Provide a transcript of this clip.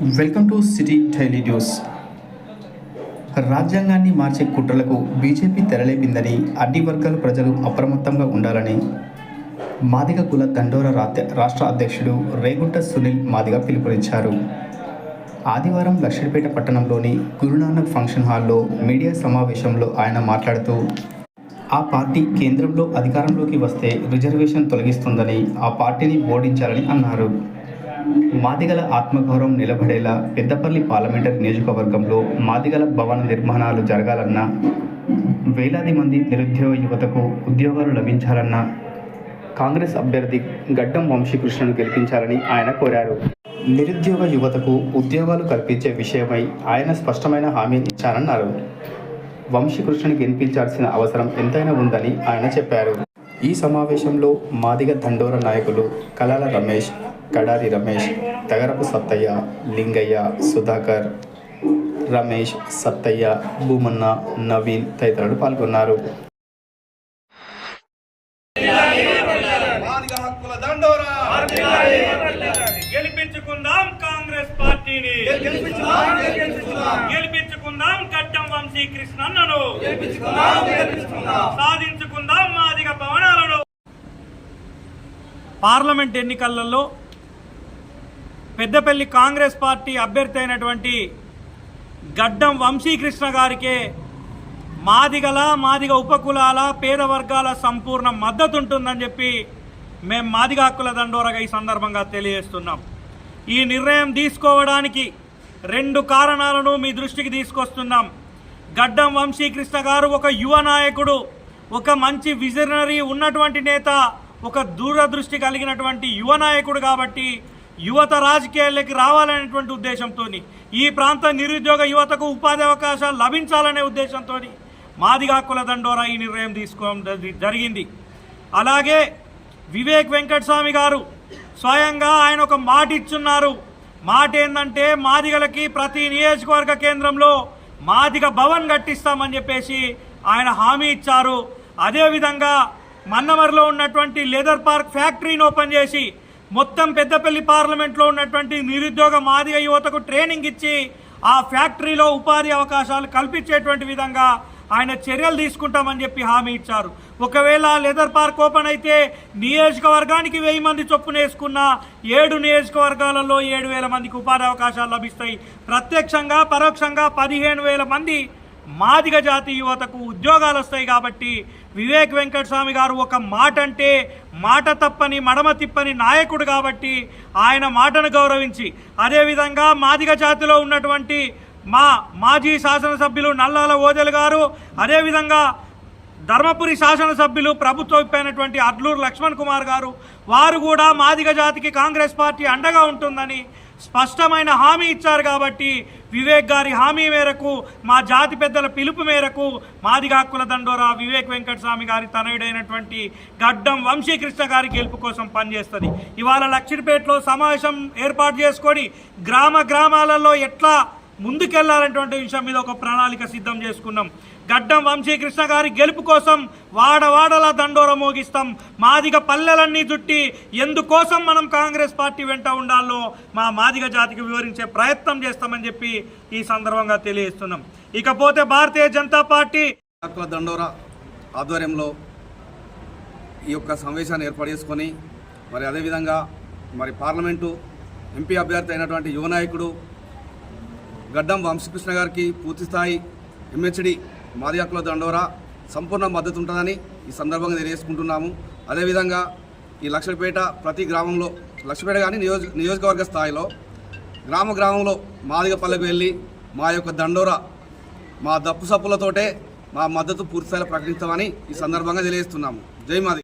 Welcome to City Daily News. రాజ్యాంగాన్ని మార్చే కుట్రలకు BJP తెరలేపిందని అన్ని వర్గాల ప్రజలు అప్రమత్తంగా ఉండాలని మాదిగ కుల దండోర రాష్ట్ర అధ్యక్షుడు రేగుంట సునీల్ మాదిగ పిలుపునిచ్చారు. ఆదివారం లక్షడిపేట పట్టణంలోని గురునానక్ ఫంక్షన్ హాల్లో మీడియా సమావేశంలో ఆయన మాట్లాడుతూ ఆ పార్టీ కేంద్రంలో అధికారంలోకి వస్తే రిజర్వేషన్ తొలగిస్తుందని ఆ పార్టీని ఓడించాలని అన్నారు. మాదిగల ఆత్మగౌరవం నిలబడేలా పెద్దపల్లి పార్లమెంటరీ నియోజకవర్గంలో మాదిగల భవన నిర్మాణాలు జరగాలన్నా వేలాది మంది నిరుద్యోగ యువతకు ఉద్యోగాలు లభించాలన్నా కాంగ్రెస్ అభ్యర్థి గడ్డం వంశీకృష్ణను గెలిపించాలని ఆయన కోరారు. నిరుద్యోగ యువతకు ఉద్యోగాలు కల్పించే విషయమై ఆయన స్పష్టమైన హామీని ఇచ్చారన్నారు వంశీకృష్ణని గెలిపించాల్సిన అవసరం ఎంతైనా ఉందని ఆయన చెప్పారు. ఈ సమావేశంలో మాదిగ దండోర నాయకులు కలాల రమేష్ కడారి రమేష్ తగరపు సత్తయ్య లింగయ్య సుధాకర్ రమేష్ సత్తయ్య భూమన్న నవీన్ తదితరులు పాల్గొన్నారు. గెలిపించుకుందాం కాంగ్రెస్ పార్టీని. గెలిపించుకుందాం, వంశీ కృష్ణన్నను. గెలిపించుకుందాం, గెలిపించుకుందాం. సాధించుకుందాం మాదిగ భవనాలను. పార్లమెంట్ ఎన్నికలలో పెద్దపల్లి కాంగ్రెస్ పార్టీ అభ్యర్థి అయినటువంటి గడ్డం వంశీకృష్ణ గారికే మాదిగల మాదిగ ఉపకులాల పేద వర్గాల సంపూర్ణ మద్దతు ఉంటుందని చెప్పి మేము మాదిగ హక్కుల దండోరగా ఈ సందర్భంగా తెలియజేస్తున్నాం. ఈ నిర్ణయం తీసుకోవడానికి రెండు కారణాలను మీ దృష్టికి తీసుకొస్తున్నాం. గడ్డం వంశీకృష్ణ గారు ఒక యువ నాయకుడు ఒక మంచి విజనరీ ఉన్నటువంటి నేత ఒక దూరదృష్టి కలిగినటువంటి యువ నాయకుడు కాబట్టి యువత రాజకీయాల్లోకి రావాలనేటువంటి ఉద్దేశంతో ఈ ప్రాంత నిరుద్యోగ యువతకు ఉపాధి అవకాశాలు లభించాలనే ఉద్దేశంతో మాదిగ హక్కుల దండోరా ఈ నిర్ణయం తీసుకోవడం జరిగింది. అలాగే వివేక్ వెంకటస్వామి గారు స్వయంగా ఆయన ఒక మాట ఇచ్చున్నారు. మాట ఏంటంటే మాదిగలకి ప్రతి నియోజకవర్గ కేంద్రంలో మాదిగ భవన్ కట్టిస్తామని చెప్పేసి ఆయన హామీ ఇచ్చారు. అదేవిధంగా మన్నమరిలో ఉన్నటువంటి లెదర్ పార్క్ ఫ్యాక్టరీని ఓపెన్ చేసి మొత్తం పెద్దపల్లి పార్లమెంట్లో ఉన్నటువంటి నిరుద్యోగ మాదిగ యువతకు ట్రైనింగ్ ఇచ్చి ఆ ఫ్యాక్టరీలో ఉపాధి అవకాశాలు కల్పించేటువంటి విధంగా ఆయన చర్యలు తీసుకుంటామని చెప్పి హామీ ఇచ్చారు. ఒకవేళ లెదర్ పార్క్ ఓపెన్ అయితే నియోజకవర్గానికి వెయ్యి మంది చొప్పున వేసుకున్న ఏడు నియోజకవర్గాలలో ఏడు వేల మందికి ఉపాధి అవకాశాలు లభిస్తాయి. ప్రత్యక్షంగా పరోక్షంగా పదిహేను వేల మంది మాదిగ జాతి యువతకు ఉద్యోగాలు వస్తాయి కాబట్టి వివేక్ వెంకటస్వామి గారు ఒక మాట అంటే మాట తప్పని మడమ తిప్పని నాయకుడు కాబట్టి ఆయన మాటను గౌరవించి అదేవిధంగా మాదిగ జాతిలో ఉన్నటువంటి మా మాజీ శాసనసభ్యులు నల్లాల ఓదెలు గారు అదేవిధంగా ధర్మపురి శాసనసభ్యులు ప్రభుత్వ అయినటువంటి అడ్లూరు లక్ష్మణ్ కుమార్ గారు వారు కూడా మాదిగ జాతికి కాంగ్రెస్ పార్టీ అండగా ఉంటుందని స్పష్టమైన హామీ ఇచ్చారు కాబట్టి వివేక్ గారి హామీ మేరకు మా జాతి పెద్దల పిలుపు మేరకు మాదిగ హక్కుల దండోరా వివేక్ వెంకటస్వామి గారి తనయుడైనటువంటి గడ్డం వంశీకృష్ణ గారి గెలుపు కోసం పనిచేస్తుంది. ఇవాళ లక్షిడిపేటలో సమావేశం ఏర్పాటు చేసుకొని గ్రామ గ్రామాలలో ఎట్లా ముందుకెళ్ళాలనేటువంటి విషయం మీద ఒక ప్రణాళిక సిద్ధం చేసుకున్నాం. గడ్డం వంశీకృష్ణ గారి గెలుపు కోసం వాడవాడలా దండోర మోగిస్తాం. మాదిగ పల్లెలన్నీ చుట్టి ఎందుకోసం మనం కాంగ్రెస్ పార్టీ వెంట ఉండాలో మా మాదిగ జాతికి వివరించే ప్రయత్నం చేస్తామని చెప్పి ఈ సందర్భంగా తెలియజేస్తున్నాం. ఇకపోతే భారతీయ జనతా పార్టీ హక్కుల దండోరా ఆధ్వర్యంలో ఈ యొక్క సమావేశాన్ని ఏర్పాటు చేసుకొని మరి అదేవిధంగా మరి పార్లమెంటు ఎంపీ అభ్యర్థి అయినటువంటి యువ నాయకుడు గడ్డం వంశీకృష్ణ గారికి పూర్తిస్థాయి ఎంహెచ్డి మాదియాకుల దండోరా సంపూర్ణ మద్దతు ఉంటుందని ఈ సందర్భంగా తెలియజేసుకుంటున్నాము. అదేవిధంగా ఈ లక్షపేట ప్రతి గ్రామంలో లక్షపేట కానీ నియోజ నియోజకవర్గ స్థాయిలో గ్రామ గ్రామంలో మాదిగపల్లెకు వెళ్ళి మా యొక్క దండోరా మా దప్పు సప్పులతోటే మా మద్దతు పూర్తిస్థాయిలో ప్రకటిస్తామని ఈ సందర్భంగా తెలియజేస్తున్నాము. జై మాది.